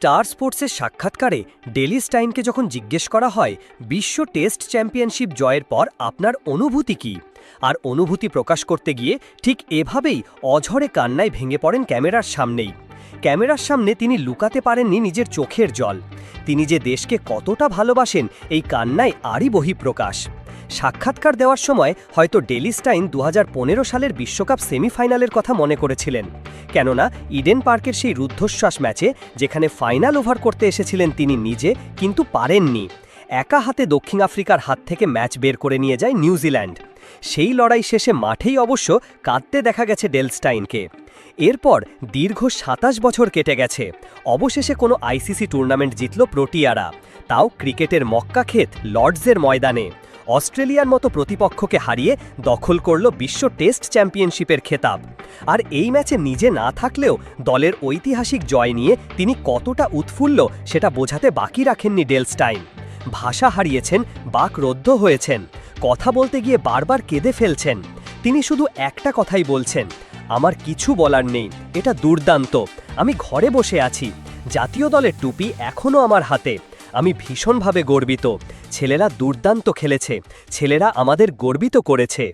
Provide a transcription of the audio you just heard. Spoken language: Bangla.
স্টার স্পোর্টসের সাক্ষাৎকারে ডেলি স্টাইনকে যখন জিজ্ঞেস করা হয়, বিশ্ব টেস্ট চ্যাম্পিয়নশিপ জয়ের পর আপনার অনুভূতি কী? আর অনুভূতি প্রকাশ করতে গিয়ে ঠিক এভাবেই অঝরে কান্নায় ভেঙে পড়েন ক্যামেরার সামনেই। ক্যামেরার সামনে তিনি লুকাতে পারেননি নিজের চোখের জল। তিনি যে দেশকে কতটা ভালোবাসেন, এই কান্নায় আরই বহিঃপ্রকাশ। সাক্ষাৎকার দেওয়ার সময় হয়তো ডেলিস্টাইন দু হাজার পনেরো সালের বিশ্বকাপ সেমিফাইনালের কথা মনে করেছিলেন। কেননা, ইডেন পার্কের সেই রুদ্ধশ্বাস ম্যাচে যেখানে ফাইনাল ওভার করতে এসেছিলেন তিনি নিজে, কিন্তু পারেননি। একা হাতে দক্ষিণ আফ্রিকার হাত থেকে ম্যাচ বের করে নিয়ে যায় নিউজিল্যান্ড। সেই লড়াই শেষে মাঠেই অবশ্য কাঁদতে দেখা গেছে ডেলস্টাইনকে এরপর দীর্ঘ সাতাশ বছর কেটে গেছে। অবশেষে কোনো আইসিসি টুর্নামেন্ট জিতল প্রোটিয়ারা। তাও ক্রিকেটের মক্কা ক্ষেত লর্ডসের ময়দানে। অস্ট্রেলিয়ার মতো প্রতিপক্ষকে হারিয়ে দখল করল বিশ্ব টেস্ট চ্যাম্পিয়নশিপের খেতাব। আর এই ম্যাচে নিজে না থাকলেও দলের ঐতিহাসিক জয় নিয়ে তিনি কতটা উৎফুল্ল সেটা বোঝাতে বাকি রাখেননি ডেলস্টাইন ভাষা হারিয়েছেন বাকরুদ্ধ হয়েছেন, কথা বলতে গিয়ে বারবার কেঁদে ফেলছেন। তিনি শুধু একটা কথাই বলছেন, আমার কিছু বলার নেই, এটা দুর্দান্ত, আমি ঘরে বসে আছি, জাতীয় দলের টুপি এখনও আমার হাতে, আমি ভীষণভাবে গর্বিত ছেলেরা দুর্দান্ত খেলেছে। ছেলেরা আমাদের গর্বিত করেছে।